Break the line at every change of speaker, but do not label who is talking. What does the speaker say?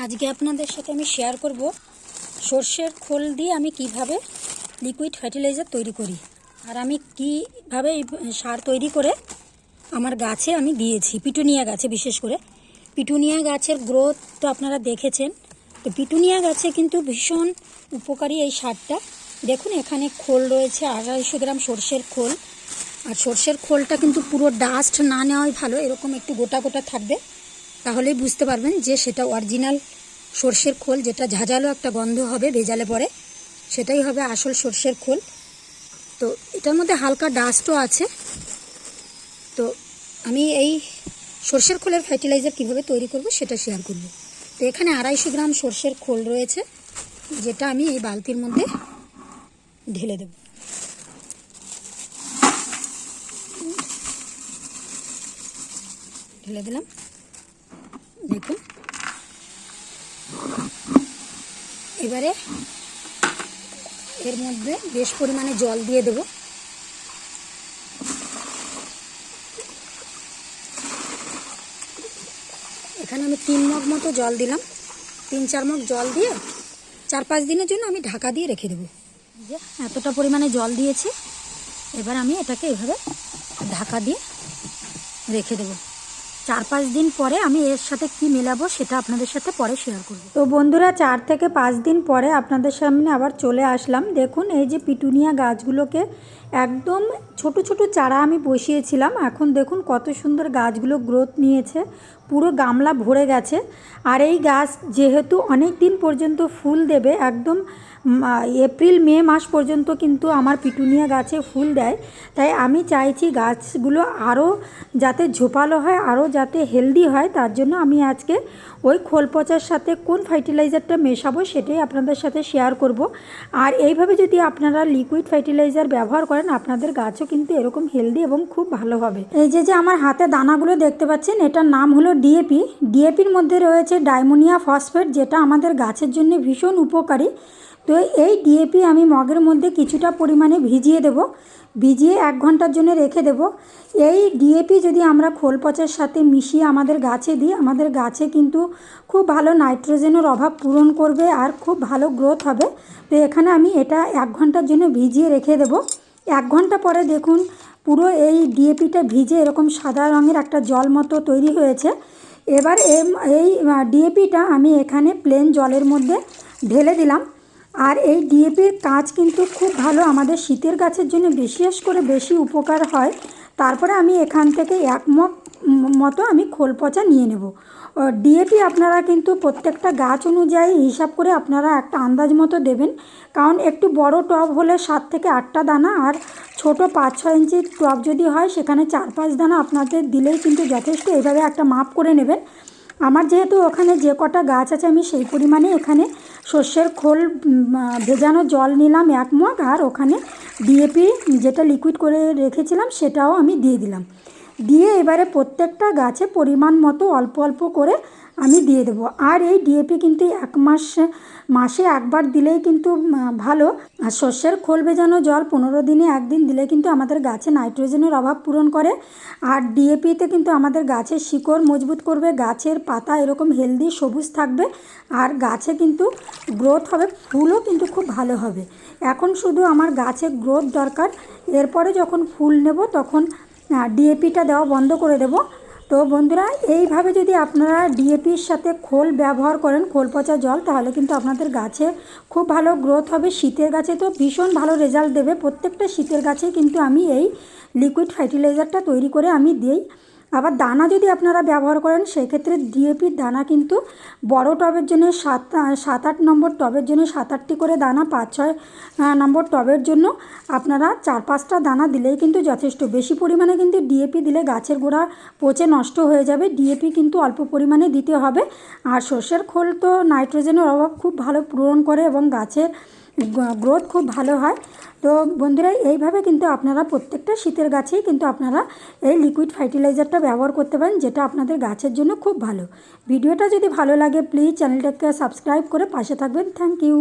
আজকে আপনাদের সাথে আমি শেয়ার করব সর্ষের খোল দিয়ে আমি কীভাবে লিকুইড ফার্টিলাইজার তৈরি করি। আর আমি কীভাবে সার তৈরি করে আমার গাছে আমি দিয়েছি, পিটুনিয়া গাছে বিশেষ করে। পিটুনিয়া গাছের গ্রোথ তো আপনারা দেখেছেন। তো পিটুনিয়া গাছে কিন্তু ভীষণ উপকারী এই সারটা। দেখুন, এখানে খোল রয়েছে, আড়াইশো গ্রাম সর্ষের খোল। আর সর্ষের খোলটা কিন্তু পুরো ডাস্ট না নেওয়াই ভালো, এরকম একটু গোটা গোটা থাকবে। তাহলেই বুঝতে পারবেন যে সেটা অরিজিনাল সর্ষের খোল, যেটা ঝাঁঝালো একটা গন্ধ হবে, ভেজালে পরে সেটাই হবে আসল সর্ষের খোল। তো এটার মধ্যে হালকা ডাস্টও আছে। তো আমি এই সর্ষের খোলের ফার্টিলাইজার কীভাবে তৈরি করব সেটা শেয়ার করব। তো এখানে আড়াইশো গ্রাম সর্ষের খোল রয়েছে, যেটা আমি এই বালতির মধ্যে ঢেলে দেব। ঢেলে দিলাম। দেখুন। এবারে এর মধ্যে বেশ পরিমাণে জল দিয়ে দেব। এখানে আমি তিন মগ মতো জল দিলাম। তিন, চার মগ জল দিয়ে চার, পাঁচ দিনের জন্য আমি ঢাকা দিয়ে রেখে দেবো। যে এতটা পরিমাণে জল দিয়েছি। এবার আমি এটাকে এভাবে ঢাকা দিয়ে রেখে দেবো। চার পাঁচ দিন পরে আমি এর সাথে কি মেলাবো সেটা আপনাদের সাথে পরে শেয়ার করব।
তো বন্ধুরা, চার থেকে পাঁচ দিন পরে আপনাদের সামনে আবার চলে আসলাম। দেখুন, এই যে পিটুনিয়া গাছগুলোকে একদম ছোট ছোট চারা আমি বসিয়েছিলাম। এখন দেখুন কত সুন্দর গাছগুলো গ্রোথ নিয়েছে। পুরো গামলা ভরে গেছে। আর এই গাছ যেহেতু অনেক দিন পর্যন্ত ফুল দেবে, একদম এপ্রিল, মে মাস পর্যন্ত কিন্তু আমার পিটুনিয়া গাছে ফুল দেয়। তাই আমি চাইছি গাছগুলো আরও যাতে ঝোপালো হয়, আরও যাতে হেলদি হয়, তার জন্য আমি আজকে ওই খোল পচার সাথে কোন ফার্টিলাইজারটা মেশাবো সেটাই আপনাদের সাথে শেয়ার করব। আর এইভাবে যদি আপনারা লিকুইড ফার্টিলাইজার ব্যবহার করেন আপনাদের গাছও কিন্তু এরকম হেলদি এবং খুব ভালো হবে। এই যে যে আমার হাতে দানাগুলো দেখতে পাচ্ছেন, এটার নাম হলো ডিএপি ডিএপির মধ্যে রয়েছে ডাইমোনিয়া ফসফেট, যেটা আমাদের গাছের জন্য ভীষণ উপকারী। তো এই ডিএপি আমি মগের মধ্যে কিছুটা পরিমাণে ভিজিয়ে দেব। ভিজিয়ে এক ঘণ্টার জন্য রেখে দেব। এই ডিএপি যদি আমরা খোল পচার সাথে মিশিয়ে আমাদের গাছে দিই, আমাদের গাছে কিন্তু খুব ভালো নাইট্রোজেনের অভাব পূরণ করবে আর খুব ভালো গ্রোথ হবে। তো এখানে আমি এটা এক ঘণ্টার জন্য ভিজিয়ে রেখে দেব। এক ঘণ্টা পরে দেখুন, পুরো এই ডিএপিটা ভিজে এরকম সাদা রঙের একটা জল মতো তৈরি হয়েছে। এবার এই ডিএপিটা আমি এখানে প্লেন জলের মধ্যে ঢেলে দিলাম। আর এই ডিএপির কাজ কিন্তু খুব ভালো। আমাদের শীতের গাছের জন্য বিশেষ করে বেশি উপকার হয়। তারপরে আমি এখান থেকে এক মগ মতো আমি খোল পচা নিয়ে নেব। ডিএপি আপনারা কিন্তু প্রত্যেকটা গাছ অনুযায়ী হিসাব করে আপনারা একটা আন্দাজ মতো দেবেন। কারণ একটু বড় টব হলে সাত থেকে আটটা দানা আর ছোট পাঁচ ছয় ইঞ্চির টব যদি হয়, সেখানে চার পাঁচ দানা আপনাদের দিলেই কিন্তু যথেষ্ট। এইভাবে একটা মাপ করে নেবেন। আমার যেহেতু ওখানে যে কটা গাছ আছে, আমি সেই পরিমাণে এখানে শস্যের খোল ভেজানো জল নিলাম এক মগ, আর ওখানে ডিএপি যেটা লিকুইড করে রেখেছিলাম, সেটাও আমি দিয়ে দিলাম। দিয়ে এবারে প্রত্যেকটা গাছে পরিমাণ মতো অল্প অল্প করে আমি দিয়ে দেবো। আর এই ডিএপি কিন্তু এক মাস, মাসে একবার দিলেই কিন্তু ভালো। আর শস্যের খোল ভেজানো জল পনেরো দিনে একদিন দিলে কিন্তু আমাদের গাছে নাইট্রোজেনের অভাব পূরণ করে। আর ডিএপিতে কিন্তু আমাদের গাছের শিকড় মজবুত করবে, গাছের পাতা এরকম হেলদি সবুজ থাকবে, আর গাছে কিন্তু গ্রোথ হবে, ফুলও কিন্তু খুব ভালো হবে। এখন শুধু আমার গাছে গ্রোথ দরকার। এরপরে যখন ফুল নেব তখন ডিএপিটা দেওয়া বন্ধ করে দেব। তো বন্ধুরা, এইভাবে যদি আপনারা ডিএপির সাথে খোল ব্যবহার করেন, খোল পচা জল, তাহলে কিন্তু আপনাদের গাছে খুব ভালো গ্রোথ হবে। শীতের গাছে তো ভীষণ ভালো রেজাল্ট দেবে। প্রত্যেকটা শীতের গাছে কিন্তু আমি এই লিকুইড ফার্টিলাইজারটা তৈরি করে আমি দিই। আবার দানা যদি আপনারা ব্যবহার করেন, সেক্ষেত্রে ডিএপির দানা কিন্তু বড় টবের জন্য সাত সাত আট নম্বর টবের জন্য সাত আটটি করে দানা, পাঁচ ছয় নম্বর টবের জন্য আপনারা চার পাঁচটা দানা দিলেই কিন্তু যথেষ্ট। বেশি পরিমাণে কিন্তু ডিএপি দিলে গাছের গোড়া পচে নষ্ট হয়ে যাবে। ডিএপি কিন্তু অল্প পরিমাণে দিতে হবে। আর সর্ষের খোল তো নাইট্রোজেনের অভাব খুব ভালো পূরণ করে এবং গাছের গ্রোথ খুব ভালো হয়। তো বন্ধুরা, এইভাবে কিন্তু আপনারা প্রত্যেকটা শীতের গাছেই কিন্তু আপনারা এই লিকুইড ফার্টিলাইজারটা ব্যবহার করতে পারেন, যেটা আপনাদের গাছের জন্য খুব ভালো। ভিডিওটা যদি ভালো লাগে প্লিজ চ্যানেলটাকে সাবস্ক্রাইব করে পাশে থাকবেন। Thank you